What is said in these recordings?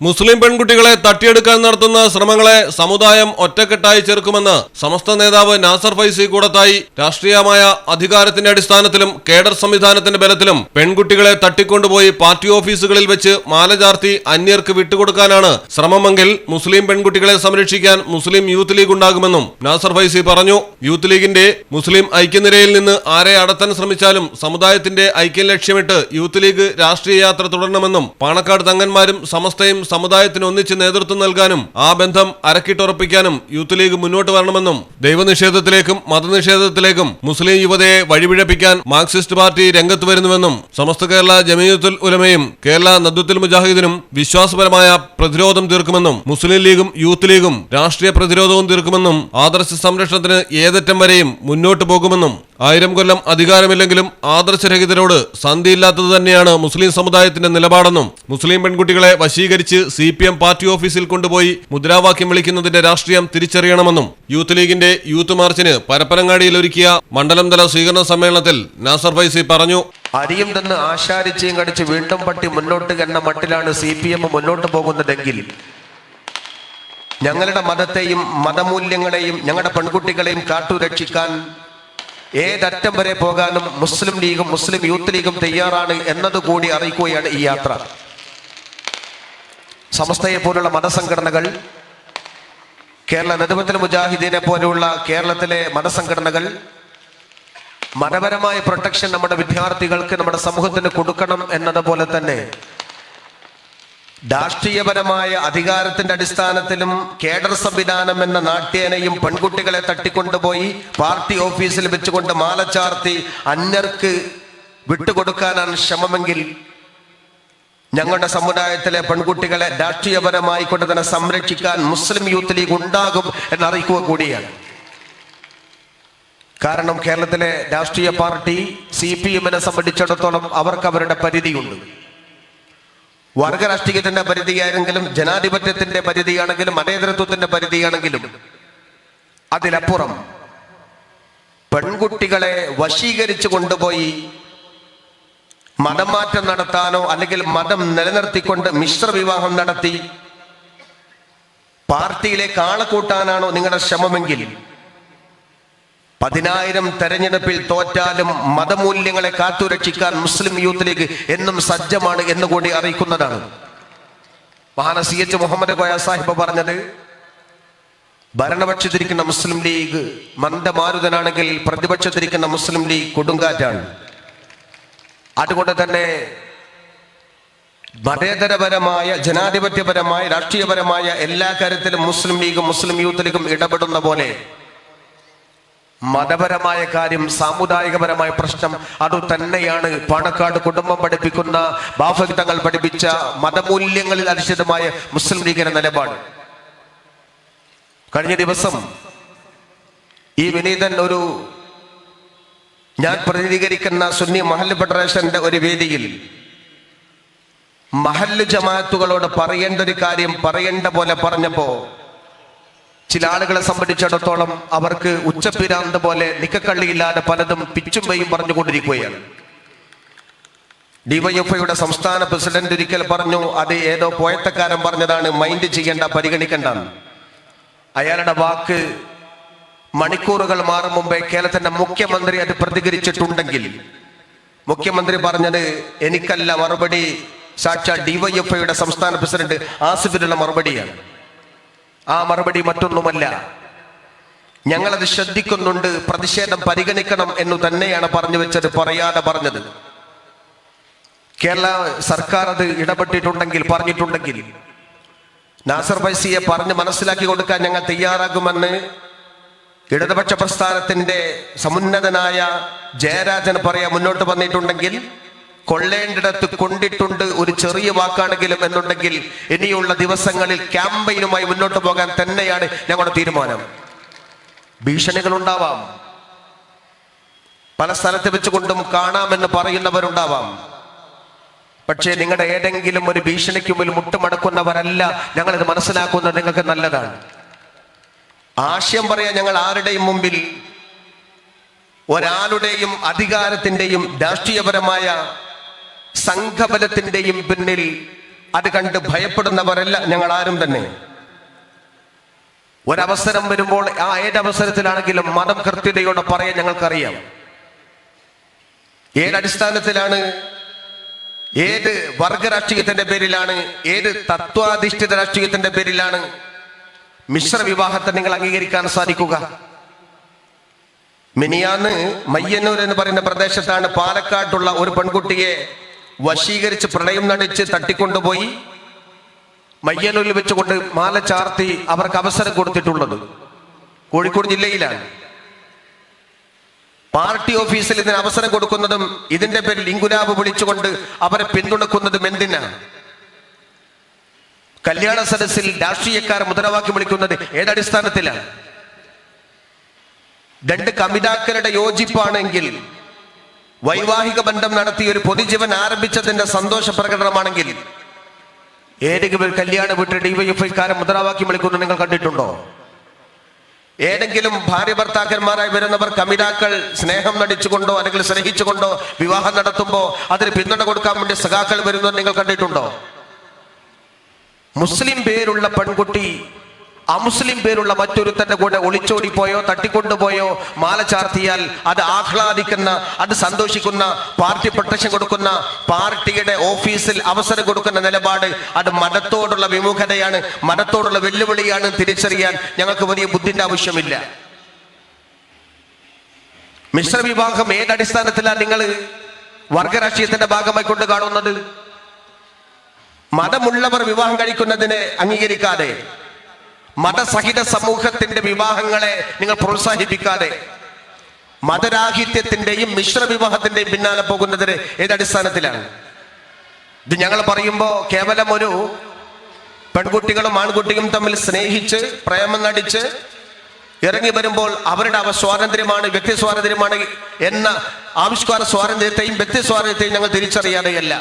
മുസ്ലിം പെൺകുട്ടികളെ തട്ടിയെടുക്കാൻ നടത്തുന്ന ശ്രമങ്ങളെ സമുദായം ഒറ്റക്കെട്ടായി ചെറുക്കുമെന്ന് സമസ്ത നേതാവ് നാസർ ഫൈസി കൂടത്തായി രാഷ്ട്രീയമായ അധികാരത്തിന്റെ അടിസ്ഥാനത്തിലും കേഡർ സംവിധാനത്തിന്റെ ബലത്തിലും പെൺകുട്ടികളെ തട്ടിക്കൊണ്ടുപോയി പാർട്ടി ഓഫീസുകളിൽ വെച്ച് മാലചാർത്തി അന്യർക്ക് വിട്ടുകൊടുക്കാനാണ് ശ്രമമെങ്കിൽ മുസ്ലിം പെൺകുട്ടികളെ സംരക്ഷിക്കാൻ മുസ്ലിം യൂത്ത് ലീഗ് ഉണ്ടാകുമെന്നും നാസർ ഫൈസി പറഞ്ഞു. യൂത്ത് ലീഗിന്റെ മുസ്ലിം ഐക്യനിരയിൽ നിന്ന് ആരെ അടത്താൻ ശ്രമിച്ചാലും സമുദായത്തിന്റെ ഐക്യം ലക്ഷ്യമിട്ട് യൂത്ത് ലീഗ് രാഷ്ട്രീയ യാത്ര തുടരണമെന്നും പാണക്കാട് തങ്ങന്മാരും സമസ്തയും സമുദായത്തിന് ഒന്നിച്ച് നേതൃത്വം നൽകാനും ആ ബന്ധം അരക്കിട്ടുറപ്പിക്കാനും യൂത്ത് ലീഗ് മുന്നോട്ട് വരണമെന്നും ദൈവനിഷേധത്തിലേക്കും മതനിഷേധത്തിലേക്കും മുസ്ലിം യുവതയെ വഴിപിഴപ്പിക്കാൻ മാർക്സിസ്റ്റ് പാർട്ടി രംഗത്ത് വരുന്നുവെന്നും സമസ്ത കേരള ജമീയത്തുൽ ഉലമയും കേരള നദ്വത്തുൽ മുജാഹിദിനും വിശ്വാസപരമായ പ്രതിരോധം തീർക്കുമെന്നും മുസ്ലിം ലീഗും യൂത്ത് ലീഗും രാഷ്ട്രീയ പ്രതിരോധവും തീർക്കുമെന്നും ആദർശ സംരക്ഷണത്തിന് ഏതറ്റം വരെയും മുന്നോട്ട് പോകുമെന്നും ആയിരം കൊല്ലം അധികാരമില്ലെങ്കിലും ആദർശരഹിതരോട് സന്ധിയില്ലാത്തത് തന്നെയാണ് മുസ്ലിം സമുദായത്തിന്റെ നിലപാടെന്നും മുസ്ലിം പെൺകുട്ടികളെ വശീകരിച്ച് സി പാർട്ടി ഓഫീസിൽ കൊണ്ടുപോയി മുദ്രാവാക്യം വിളിക്കുന്നതിന്റെ രാഷ്ട്രീയം തിരിച്ചറിയണമെന്നും യൂത്ത് ലീഗിന്റെ യൂത്ത് മാർച്ചിന് പരപ്പനങ്ങാടിയിൽ ഒരുക്കിയ മണ്ഡലം തല സ്വീകരണ സമ്മേളനത്തിൽ നാസർ ഫൈസി പറഞ്ഞു. അരിയും തന്ന് ആശാരിച്ചയും കടിച്ച് വീണ്ടും പട്ടി മുന്നോട്ട് എന്ന മട്ടിലാണ് സി മുന്നോട്ട് പോകുന്നതെങ്കിൽ ഞങ്ങളുടെ മതത്തെയും മതമൂല്യങ്ങളെയും ഞങ്ങളുടെ പെൺകുട്ടികളെയും കാത്തുരക്ഷിക്കാൻ ഏതറ്റം വരെ പോകാനും മുസ്ലിം ലീഗും മുസ്ലിം യൂത്ത് ലീഗും തയ്യാറാണ് എന്നതുകൂടി അറിയിക്കുകയാണ് ഈ യാത്ര. സമസ്തയെ പോലുള്ള മതസംഘടനകൾ കേരള നദുമത്തൽ മുജാഹിദീനെ പോലെയുള്ള കേരളത്തിലെ മതസംഘടനകൾ മതപരമായ പ്രൊട്ടക്ഷൻ നമ്മുടെ വിദ്യാർത്ഥികൾക്ക് നമ്മുടെ സമൂഹത്തിന് കൊടുക്കണം എന്നതുപോലെ തന്നെ രാഷ്ട്രീയപരമായ അധികാരത്തിന്റെ അടിസ്ഥാനത്തിലും കേഡർ സംവിധാനം എന്ന നാട്യേനയും പെൺകുട്ടികളെ തട്ടിക്കൊണ്ടുപോയി പാർട്ടി ഓഫീസിൽ വെച്ചുകൊണ്ട് മാല ചാർത്തി അന്യർക്ക് വിട്ടുകൊടുക്കാനാണ് ശ്രമമെങ്കിൽ ഞങ്ങളുടെ സമുദായത്തിലെ പെൺകുട്ടികളെ രാഷ്ട്രീയപരമായി കൊണ്ട് തന്നെ സംരക്ഷിക്കാൻ മുസ്ലിം യൂത്ത് ലീഗ് ഉണ്ടാകും എന്നറിയിക്കുക കൂടിയാണ്. കാരണം കേരളത്തിലെ രാഷ്ട്രീയ പാർട്ടി സി പി എമ്മിനെ സംബന്ധിച്ചിടത്തോളം അവർക്ക് അവരുടെ പരിധിയുണ്ട്. വർഗ രാഷ്ട്രീയത്തിന്റെ പരിധിയാണെങ്കിലും ജനാധിപത്യത്തിന്റെ പരിധിയാണെങ്കിലും മതേതരത്വത്തിന്റെ പരിധിയാണെങ്കിലും അതിലപ്പുറം പെൺകുട്ടികളെ വശീകരിച്ചു കൊണ്ടുപോയി മതം മാറ്റം നടത്താനോ അല്ലെങ്കിൽ മതം നിലനിർത്തിക്കൊണ്ട് മിശ്ര വിവാഹം നടത്തി പാർട്ടിയിലേക്ക് ആളെ കൂട്ടാനാണോ നിങ്ങളുടെ ശ്രമമെങ്കിൽ പതിനായിരം തെരഞ്ഞെടുപ്പിൽ തോറ്റാലും മതമൂല്യങ്ങളെ കാത്തുരക്ഷിക്കാൻ മുസ്ലിം യൂത്ത് ലീഗ് എന്നും സജ്ജമാണ് എന്ന് കൂടി അറിയിക്കുന്നതാണ്. മഹാന സി എച്ച് മുഹമ്മദ് കോയ സാഹിബ് പറഞ്ഞത് ഭരണപക്ഷത്തിരിക്കുന്ന മുസ്ലിം ലീഗ് മന്ദമാരുതനാണെങ്കിൽ പ്രതിപക്ഷത്തിരിക്കുന്ന മുസ്ലിം ലീഗ് കൊടുങ്കാറ്റാണ്. അതുകൊണ്ട് തന്നെ മതേതരപരമായ ജനാധിപത്യപരമായ രാഷ്ട്രീയപരമായ എല്ലാ കാര്യത്തിലും മുസ്ലിം ലീഗും മുസ്ലിം യൂത്ത് ലീഗും ഇടപെടുന്ന പോലെ മതപരമായ കാര്യം സാമുദായികപരമായ പ്രശ്നം അത് തന്നെയാണ്. പാണക്കാട് കുടുംബം പഠിപ്പിക്കുന്ന ബാഫക്തങ്ങൾ പഠിപ്പിച്ച മതമൂല്യങ്ങളിൽ അധിഷ്ഠിതമായ മുസ്ലിം ലീഗിന്റെ നിലപാട്. കഴിഞ്ഞ ദിവസം ഈ വിനീതൻ ഒരു ഞാൻ പ്രതിനിധീകരിക്കുന്ന സുന്നി മഹൽ ഫെഡറേഷന്റെ ഒരു വേദിയിൽ മഹല്ല് ജമാഅത്തുകളോട് പറയേണ്ട ഒരു കാര്യം പറയേണ്ട പോലെ പറഞ്ഞപ്പോ ചില ആളുകളെ സംബന്ധിച്ചിടത്തോളം അവർക്ക് ഉച്ചപ്പിരാന്ത് പോലെ നിക്കക്കള്ളിയില്ലാതെ പലതും പിച്ചും വയും പറഞ്ഞുകൊണ്ടിരിക്കുകയാണ്. ഡിവൈഎഫ്ഐയുടെ സംസ്ഥാന പ്രസിഡന്റ് ഒരിക്കൽ പറഞ്ഞു അത് ഏതോ പോയത്തക്കാരൻ പറഞ്ഞതാണ് മൈൻഡ് ചെയ്യേണ്ട പരിഗണിക്കേണ്ട അയാളുടെ വാക്ക് മണിക്കൂറുകൾ മാറും മുമ്പേ കേരളത്തിന്റെ മുഖ്യമന്ത്രി അത് പ്രതികരിച്ചിട്ടുണ്ടെങ്കിൽ മുഖ്യമന്ത്രി പറഞ്ഞത് എനിക്കല്ല മറുപടി സാക്ഷാ ഡിവൈഎഫ്ഐയുടെ സംസ്ഥാന പ്രസിഡന്റ് ആസിഫിനുള്ള മറുപടിയാണ്. ആ മറുപടി മറ്റൊന്നുമല്ല. ഞങ്ങളത് ശ്രദ്ധിക്കുന്നുണ്ട് പ്രതിഷേധം പരിഗണിക്കണം എന്ന് തന്നെയാണ് പറഞ്ഞു വെച്ചത് പറയാതെ പറഞ്ഞത്. കേരള സർക്കാർ അത് ഇടപെട്ടിട്ടുണ്ടെങ്കിൽ പറഞ്ഞിട്ടുണ്ടെങ്കിൽ നാസർ ബൈസിയെ പറഞ്ഞ് മനസ്സിലാക്കി കൊടുക്കാൻ ഞങ്ങൾ തയ്യാറാകുമെന്ന് ഇടതുപക്ഷ പ്രസ്ഥാനത്തിന്റെ സമുന്നതനായ ജയരാജൻ പറയാ മുന്നോട്ട് വന്നിട്ടുണ്ടെങ്കിൽ കൊള്ളേണ്ടിടത്ത് കൊണ്ടിട്ടുണ്ട് ഒരു ചെറിയ വാക്കാണെങ്കിലും എന്നുണ്ടെങ്കിൽ ഇനിയുള്ള ദിവസങ്ങളിൽ ക്യാമ്പയിനുമായി മുന്നോട്ട് പോകാൻ തന്നെയാണ് ഞങ്ങളുടെ തീരുമാനം. ഭീഷണികൾ ഉണ്ടാവാം പല സ്ഥലത്ത് വെച്ചുകൊണ്ടും കാണാമെന്ന് പറയുന്നവരുണ്ടാവാം. പക്ഷേ നിങ്ങളുടെ ഏതെങ്കിലും ഒരു ഭീഷണിക്ക് മുമ്പിൽ മുട്ടുമടക്കുന്നവരല്ല ഞങ്ങളിത് മനസ്സിലാക്കുന്നത് നിങ്ങൾക്ക് നല്ലതാണ്. ആശയം പറയാൻ ഞങ്ങൾ ആരുടെയും മുമ്പിൽ ഒരാളുടെയും അധികാരത്തിന്റെയും രാഷ്ട്രീയപരമായ സംഘബലത്തിന്റെയും പിന്നിൽ അത് കണ്ട് ഭയപ്പെടുന്നവരല്ല ഞങ്ങൾ ആരും തന്നെ. ഒരവസരം വരുമ്പോൾ ആ ഏതവസരത്തിലാണെങ്കിലും മതം കൃത്യതയോടെ പറയാൻ ഞങ്ങൾക്കറിയാം. ഏതടിസ്ഥാനത്തിലാണ് ഏത് വർഗ രാഷ്ട്രീയത്തിന്റെ പേരിലാണ് ഏത് തത്വാധിഷ്ഠിത രാഷ്ട്രീയത്തിന്റെ പേരിലാണ് മിശ്ര വിവാഹത്തെ നിങ്ങൾ അംഗീകരിക്കാൻ സാധിക്കുക? മിനിയാന്ന് മയ്യന്നൂർ എന്ന് പറയുന്ന പ്രദേശത്താണ് പാലക്കാട്ടുള്ള ഒരു പെൺകുട്ടിയെ വശീകരിച്ച് പ്രളയം നടിച്ച് തട്ടിക്കൊണ്ടുപോയി മയ്യനൂരിൽ വെച്ചുകൊണ്ട് മാല ചാർത്തി അവർക്ക് അവസരം കൊടുത്തിട്ടുള്ളത് കോഴിക്കോട് ജില്ലയിലാണ്. പാർട്ടി ഓഫീസിൽ ഇതിന് അവസരം കൊടുക്കുന്നതും ഇതിന്റെ പേരിൽ ഇങ്കുലാബ് വിളിച്ചുകൊണ്ട് അവരെ പിന്തുണക്കുന്നതും എന്തിനാണ് കല്യാണ സദസ്സിൽ രാഷ്ട്രീയക്കാർ മുദ്രാവാക്യം വിളിക്കുന്നത് ഏതടിസ്ഥാനത്തിലാണ് രണ്ട് കമിതാക്കളുടെ യോജിപ്പാണെങ്കിൽ വൈവാഹിക ബന്ധം നടത്തി ഒരു പൊതുജീവൻ ആരംഭിച്ചതിന്റെ സന്തോഷ പ്രകടനമാണെങ്കിൽ ഏതെങ്കിലും കല്യാണ വീട്ടിൽ ഡിവൈഎഫ്ഐക്കാരൻ മുദ്രാവാക്യം വിളിക്കുന്നത് നിങ്ങൾ കണ്ടിട്ടുണ്ടോ? ഏതെങ്കിലും ഭാര്യ ഭർത്താക്കന്മാരായി വരുന്നവർ കമിതാക്കൾ സ്നേഹം നടിച്ചുകൊണ്ടോ അല്ലെങ്കിൽ സ്നേഹിച്ചുകൊണ്ടോ വിവാഹം നടത്തുമ്പോ അതിന് പിന്തുണ കൊടുക്കാൻ വേണ്ടി സഖാക്കൾ വരുന്നത് നിങ്ങൾ കണ്ടിട്ടുണ്ടോ? മുസ്ലിം പേരുള്ള പെൺകുട്ടി അമുസ്ലിം പേരുള്ള മറ്റൊരുത്തന്റെ കൂടെ ഒളിച്ചോടിപ്പോയോ തട്ടിക്കൊണ്ടുപോയോ മാല ചാർത്തിയാൽ അത് ആഹ്ലാദിക്കുന്ന അത് സന്തോഷിക്കുന്ന പാർട്ടി പ്രൊട്ടക്ഷൻ കൊടുക്കുന്ന പാർട്ടിയുടെ ഓഫീസിൽ അവസരം കൊടുക്കുന്ന നിലപാട് അത് മതത്തോടുള്ള വിമുഖതയാണ് മതത്തോടുള്ള വെല്ലുവിളിയാണ് തിരിച്ചറിയാൻ ഞങ്ങൾക്ക് വലിയ ബുദ്ധിന്റെ ആവശ്യമില്ല. മിശ്ര വിഭാഗം ഏതടിസ്ഥാനത്തിലാണ് നിങ്ങൾ വർഗരാഷ്ട്രീയത്തിന്റെ ഭാഗമായി കൊണ്ട് കാണുന്നത്? മതമുള്ളവർ വിവാഹം കഴിക്കുന്നതിനെ അംഗീകരിക്കാതെ മതസഹിത സമൂഹത്തിന്റെ വിവാഹങ്ങളെ നിങ്ങൾ പ്രോത്സാഹിപ്പിക്കാതെ മതരാഹിത്യത്തിന്റെയും മിശ്ര വിവാഹത്തിന്റെയും പിന്നാലെ പോകുന്നതിന് ഏതടിസ്ഥാനത്തിലാണ്? ഇത് ഞങ്ങൾ പറയുമ്പോൾ കേവലം ഒരു പെൺകുട്ടികളും ആൺകുട്ടിയും തമ്മിൽ സ്നേഹിച്ച് പ്രേമം നടിച്ച് ഇറങ്ങി വരുമ്പോൾ അവരുടെ അവ സ്വാതന്ത്ര്യമാണ് വ്യക്തി സ്വാതന്ത്ര്യമാണ് എന്ന ആവിഷ്കാര സ്വാതന്ത്ര്യത്തെയും വ്യക്തി സ്വാതന്ത്ര്യത്തെയും ഞങ്ങൾ തിരിച്ചറിയാതെയല്ല.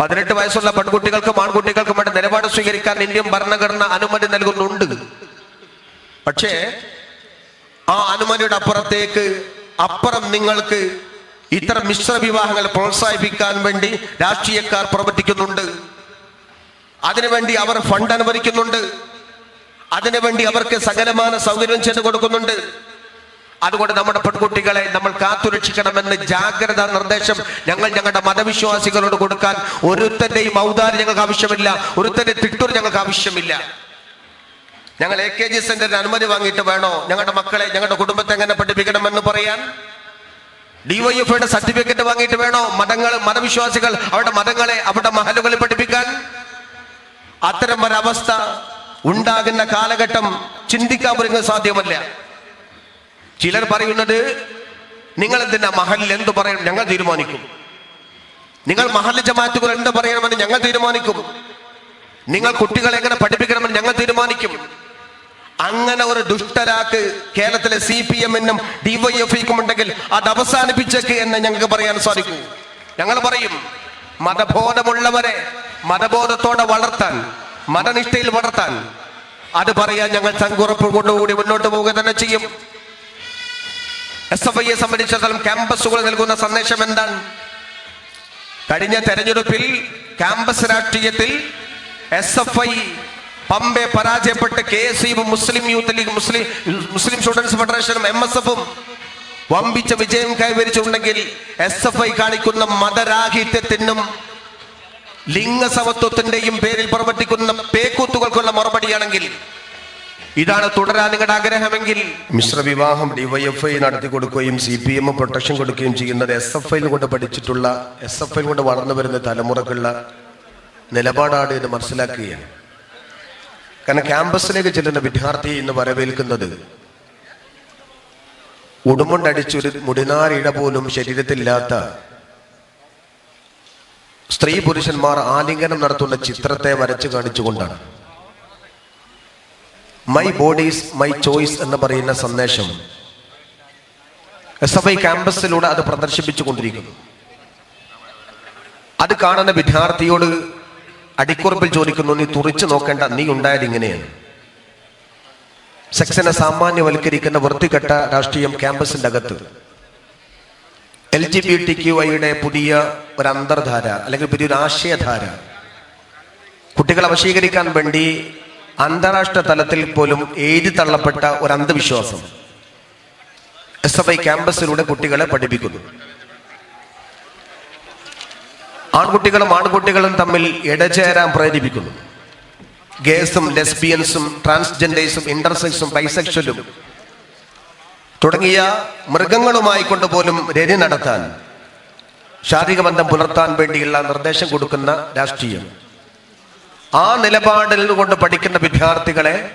പതിനെട്ട് വയസ്സുള്ള പെൺകുട്ടികൾക്കും ആൺകുട്ടികൾക്കും വേണ്ട നിലപാട് സ്വീകരിക്കാൻ ഇന്ത്യൻ ഭരണഘടന അനുമതി നൽകുന്നുണ്ട്. പക്ഷേ ആ അനുമതിയുടെ അപ്പുറത്തേക്ക് അപ്പുറം നിങ്ങൾക്ക് ഇത്തരം മിശ്ര വിവാഹങ്ങൾ പ്രോത്സാഹിപ്പിക്കാൻ വേണ്ടി രാഷ്ട്രീയക്കാർ പ്രവർത്തിക്കുന്നുണ്ട്. അതിനുവേണ്ടി അവർ ഫണ്ട് അനുവദിക്കുന്നുണ്ട്. അതിനുവേണ്ടി അവർക്ക് സകലമാന സൗകര്യം ചെയ്തു കൊടുക്കുന്നുണ്ട്. അതുകൊണ്ട് നമ്മുടെ പെൺകുട്ടികളെ നമ്മൾ കാത്തുരക്ഷിക്കണമെന്ന് ജാഗ്രത നിർദ്ദേശം ഞങ്ങൾ ഞങ്ങളുടെ മതവിശ്വാസികളോട് കൊടുക്കാൻ ഒരുത്തന്റെയും ഔദാര്യം ഞങ്ങൾക്ക് ആവശ്യമില്ല ഒരുത്തന്റെ തിട്ടൂർ ഞങ്ങൾക്ക് ആവശ്യമില്ല. ഞങ്ങൾ എ കെ ജി സെന്ററിന് അനുമതി വാങ്ങിയിട്ട് വേണോ? ഞങ്ങളുടെ മക്കളെ ഞങ്ങളുടെ കുടുംബത്തെ എങ്ങനെ പഠിപ്പിക്കണമെന്ന് പറയാൻ? ഡിവൈഎഫ്ഐയുടെ സർട്ടിഫിക്കറ്റ് വാങ്ങിയിട്ട് വേണോ? മതങ്ങൾ മതവിശ്വാസികൾ അവരുടെ മതങ്ങളെ അവരുടെ മഹലുകളിൽ പഠിപ്പിക്കാൻ? അത്തരം ഒരവസ്ഥ ഉണ്ടാകുന്ന കാലഘട്ടം ചിന്തിക്കാൻ പോലും സാധ്യമല്ല. ചിലർ പറയുന്നത് നിങ്ങൾ എന്തിനാ മഹലിൽ എന്ത് പറയണം? ഞങ്ങൾ തീരുമാനിക്കും. നിങ്ങൾ മഹൽ ജമാറ്റുകൾ എന്ത് പറയണമെന്ന് ഞങ്ങൾ തീരുമാനിക്കും. നിങ്ങൾ കുട്ടികളെ എങ്ങനെ പഠിപ്പിക്കണമെന്ന് ഞങ്ങൾ തീരുമാനിക്കും. അങ്ങനെ ഒരു ദുഷ്ടരാക്ക് കേരളത്തിലെ സി പി എമ്മിനും ഡിവൈഎഫ്ഐക്കും ഉണ്ടെങ്കിൽ അത് അവസാനിപ്പിച്ചേക്ക് എന്ന് ഞങ്ങൾക്ക് പറയാൻ സാധിക്കും. ഞങ്ങൾ പറയും മതബോധമുള്ളവരെ മതബോധത്തോടെ വളർത്താൻ മതനിഷ്ഠയിൽ വളർത്താൻ. അത് പറയാൻ ഞങ്ങൾ ചങ്കുറപ്പ് കൊണ്ടുകൂടി മുന്നോട്ട് പോവുക തന്നെ ചെയ്യും. എസ് എഫ് ഐയെ സംബന്ധിച്ചിടത്തോളം ക്യാമ്പസുകൾ നൽകുന്ന സന്ദേശം എന്താണ്? കഴിഞ്ഞ തെരഞ്ഞെടുപ്പിൽ ക്യാമ്പസ് രാഷ്ട്രീയത്തിൽ എസ് എഫ് ഐ പമ്പെ പരാജയപ്പെട്ട് K S U Muslim youth league Muslim Muslim students ഫെഡറേഷനും M S എഫും വമ്പിച്ച വിജയം കൈവരിച്ചിട്ടുണ്ടെങ്കിൽ എസ് എഫ് ഐ കാണിക്കുന്ന മതരാഹിത്യത്തിനും ലിംഗസമത്വത്തിന്റെയും പേരിൽ പ്രവർത്തിക്കുന്ന പേക്കൂത്തുകൾക്കുള്ള മറുപടിയാണെങ്കിൽ ഇതാണ് തുടരാൻ നിങ്ങളുടെ ആഗ്രഹമെങ്കിൽ. മിശ്ര വിവാഹം ഡിവൈഎഫ്ഐ നടത്തി കൊടുക്കുകയും സി പി എം പ്രൊട്ടക്ഷൻ കൊടുക്കുകയും ചെയ്യുന്നത് എസ് എഫ് ഐയിൽ കൊണ്ട് പഠിച്ചിട്ടുള്ള എസ് എഫ് ഐ കൊണ്ട് വളർന്നു വരുന്ന തലമുറക്കുള്ള നിലപാടാണ് എന്ന് മനസ്സിലാക്കുകയാണ്. കാരണം ക്യാമ്പസിലേക്ക് ചെല്ലുന്ന വിദ്യാർത്ഥി ഇന്ന് വരവേൽക്കുന്നത് ഉടുമുണ്ടടിച്ചൊരു മുടിനാരിട പോലും ശരീരത്തിലില്ലാത്ത സ്ത്രീ പുരുഷന്മാർ ആലിംഗനം നടത്തുന്ന ചിത്രത്തെ വരച്ചു കാണിച്ചുകൊണ്ടാണ്. മൈ ബോഡീസ് മൈ ചോയ്സ് എന്ന് പറയുന്ന സന്ദേശം. എസ് എഫ് ഐ ക്യാമ്പസിലൂടെ അത് പ്രദർശിപ്പിച്ചു കൊണ്ടിരിക്കുന്നു അത് കാണുന്ന വിദ്യാർത്ഥിയോട് അടിക്കുറിപ്പിൽ ചോദിക്കുന്നു നീ തുറിച്ചു നോക്കേണ്ട നീ ഉണ്ടായത് ഇങ്ങനെയാണ്. സെക്സിനെ സാമാന്യവൽക്കരിക്കുന്ന വൃത്തികെട്ട രാഷ്ട്രീയം ക്യാമ്പസിന്റെ അകത്ത്. L G B T Q ഐയുടെ പുതിയ ഒരു അന്തർധാര അല്ലെങ്കിൽ പുതിയൊരു ആശയധാര. കുട്ടികളെ വശീകരിക്കാൻ വേണ്ടി അന്താരാഷ്ട്ര തലത്തിൽ പോലും എഴുതി തള്ളപ്പെട്ട ഒരു അന്ധവിശ്വാസം എസ് എഫ് ഐ ക്യാമ്പസിലൂടെ കുട്ടികളെ പഠിപ്പിക്കുന്നു. ആൺകുട്ടികളും ആൺകുട്ടികളും തമ്മിൽ ഇടചേരാൻ പ്രേരിപ്പിക്കുന്നു. ഗേസും ലെസ്ബിയൻസും ട്രാൻസ്ജെൻഡേഴ്സും ഇന്റർസെക്സും ബൈസെക്ഷലും തുടങ്ങിയ മൃഗങ്ങളുമായി കൊണ്ടുപോലും രതി നടത്താൻ ശാരീരിക ബന്ധം പുലർത്താൻ വേണ്ടിയുള്ള നിർദ്ദേശം കൊടുക്കുന്ന രാഷ്ട്രീയം. ആ നിലപാടിൽ കൊണ്ട് പഠിക്കുന്ന വിദ്യാർത്ഥികളെ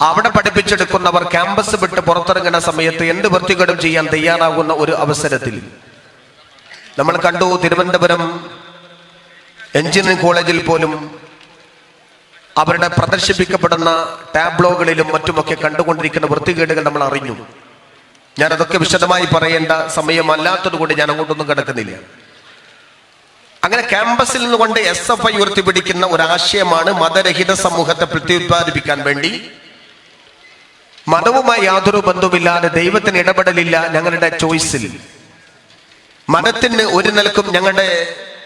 അവിടെ പഠിപ്പിച്ചെടുക്കുന്നവർ ക്യാമ്പസ് വിട്ട് പുറത്തിറങ്ങുന്ന സമയത്ത് എന്ത് വൃത്തികളും ചെയ്യാൻ തയ്യാറാകുന്ന ഒരു അവസരത്തിൽ. നമ്മൾ കണ്ടു തിരുവനന്തപുരം എഞ്ചിനീയറിംഗ് കോളേജിൽ പോലും അവരുടെ പ്രദർശിപ്പിക്കപ്പെടുന്ന ടാബ്ലോകളിലും മറ്റുമൊക്കെ കണ്ടുകൊണ്ടിരിക്കുന്ന വൃത്തികേടുകൾ നമ്മൾ അറിഞ്ഞു. ഞാനതൊക്കെ വിശദമായി പറയേണ്ട സമയമല്ലാത്തതുകൊണ്ട് ഞാൻ അങ്ങോട്ടൊന്നും കിടക്കുന്നില്ല. അങ്ങനെ ക്യാമ്പസിൽ നിന്നുകൊണ്ട് എസ് എഫ് ഐ ഉയർത്തിപ്പിടിക്കുന്ന ഒരു ആശയമാണ് മതരഹിത സമൂഹത്തെ പ്രത്യുത്പാദിപ്പിക്കാൻ വേണ്ടി. മതവുമായി യാതൊരു ബന്ധവുമില്ലാതെ ദൈവത്തിന് ഇടപെടലില്ല ഞങ്ങളുടെ ചോയ്സിൽ. മതത്തിന് ഒരു നിലക്കും ഞങ്ങളുടെ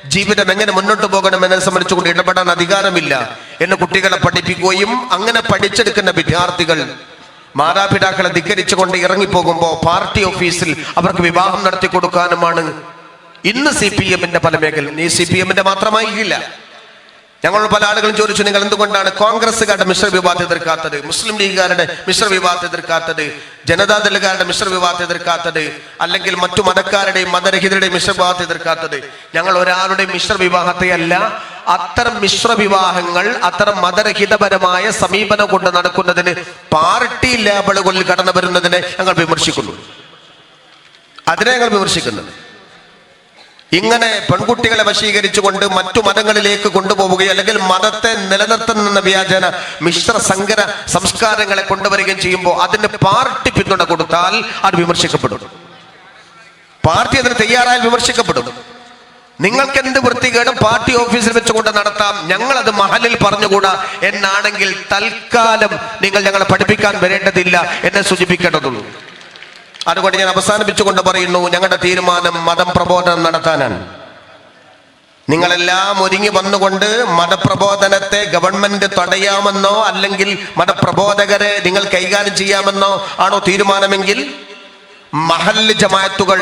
ജീവിതം എങ്ങനെ മുന്നോട്ട് പോകണം എന്നെ സംബന്ധിച്ചുകൊണ്ട് ഇടപെടാൻ അധികാരമില്ല എന്ന് കുട്ടികളെ പഠിപ്പിക്കുകയും അങ്ങനെ പഠിച്ചെടുക്കുന്ന വിദ്യാർത്ഥികൾ മാതാപിതാക്കളെ ധിക്കരിച്ചുകൊണ്ട് ഇറങ്ങിപ്പോകുമ്പോൾ പാർട്ടി ഓഫീസിൽ അവർക്ക് വിവാഹം നടത്തി കൊടുക്കാനുമാണ് ഇന്ന് സി പി എമ്മിന്റെ പല മേഖല ഈ സി പി എമ്മിന്റെ മാത്രമായിരിക്കില്ല. ഞങ്ങൾ പല ആളുകളും ചോദിച്ചു നിങ്ങൾ എന്തുകൊണ്ടാണ് കോൺഗ്രസ്സുകാരുടെ മിശ്ര വിവാദം എതിർക്കാത്തത്? മുസ്ലിം ലീഗുകാരുടെ മിശ്ര വിവാദം എതിർക്കാത്തത്? ജനതാദളുകാരുടെ മിശ്ര വിവാദം എതിർക്കാത്തത്? അല്ലെങ്കിൽ മറ്റു മതക്കാരുടെയും മതരഹിതരുടെയും മിശ്ര വിവാഹത്തെ എതിർക്കാത്തത്? ഞങ്ങൾ ഒരാളുടെയും മിശ്ര വിവാഹത്തെ അല്ല അത്തരം മിശ്ര വിവാഹങ്ങൾ അത്തരം മതരഹിതപരമായ സമീപനം കൊണ്ട് നടക്കുന്നതിന് പാർട്ടി ലേബലുകളിൽ കടന്നു വരുന്നതിനെ ഞങ്ങൾ വിമർശിക്കുന്നു. അതിനെ ഞങ്ങൾ വിമർശിക്കുന്നത്. ഇങ്ങനെ പെൺകുട്ടികളെ വശീകരിച്ചുകൊണ്ട് മറ്റു മതങ്ങളിലേക്ക് കൊണ്ടുപോവുകയും അല്ലെങ്കിൽ മതത്തെ നിലനിർത്തുന്ന വ്യാജന മിശ്ര സങ്കര സംസ്കാരങ്ങളെ കൊണ്ടുവരികയും ചെയ്യുമ്പോൾ അതിന് പാർട്ടി പിന്തുണ കൊടുത്താൽ അത് വിമർശിക്കപ്പെടും. പാർട്ടി അതിന് തയ്യാറായാൽ വിമർശിക്കപ്പെടും. നിങ്ങൾക്ക് എന്ത് വൃത്തികേടും പാർട്ടി ഓഫീസിൽ വെച്ചുകൊണ്ട് നടത്താം. ഞങ്ങൾ അത് മഹലിൽ പറഞ്ഞുകൂടാ എന്നാണെങ്കിൽ തൽക്കാലം നിങ്ങൾ ഞങ്ങളെ പഠിപ്പിക്കാൻ വരേണ്ടതില്ല എന്നെ സൂചിപ്പിക്കേണ്ടതുള്ളൂ. അതുകൊണ്ട് ഞാൻ അവസാനിപ്പിച്ചുകൊണ്ട് പറയുന്നു ഞങ്ങളുടെ തീരുമാനം മതം പ്രബോധനം നടത്താനാണ്. നിങ്ങളെല്ലാം ഒരുങ്ങി വന്നുകൊണ്ട് മതപ്രബോധനത്തെ ഗവൺമെന്റ് തടയാമെന്നോ അല്ലെങ്കിൽ മതപ്രബോധകരെ നിങ്ങൾ കൈകാര്യം ചെയ്യാമെന്നോ ആണോ തീരുമാനമെങ്കിൽ മഹല്ല് ജമായത്തുകൾ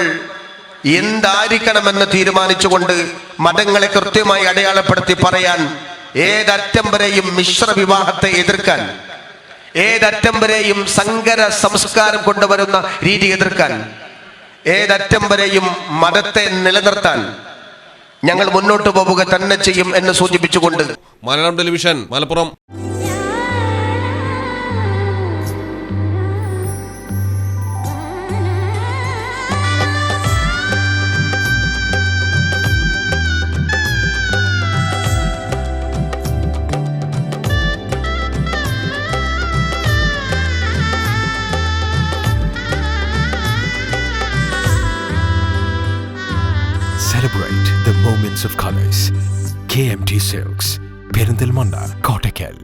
എന്തായിരിക്കണമെന്ന് തീരുമാനിച്ചുകൊണ്ട് മതങ്ങളെ കൃത്യമായി അടയാളപ്പെടുത്തി പറയാൻ ഏതറ്റം വരെയും മിശ്ര വിവാഹത്തെ എതിർക്കാൻ ഏതറ്റം വരെയും സങ്കര സംസ്കാരം കൊണ്ടുവരുന്ന രീതി എതിർക്കാൻ ഏതറ്റം വരെയും മതത്തെ നിലനിർത്താൻ ഞങ്ങൾ മുന്നോട്ട് പോവുക തന്നെ ചെയ്യും എന്ന് സൂചിപ്പിച്ചുകൊണ്ട്. Malayalam television Malappuram. The moments of colors. KMT Silks, Perindalmanda, Kottakkal.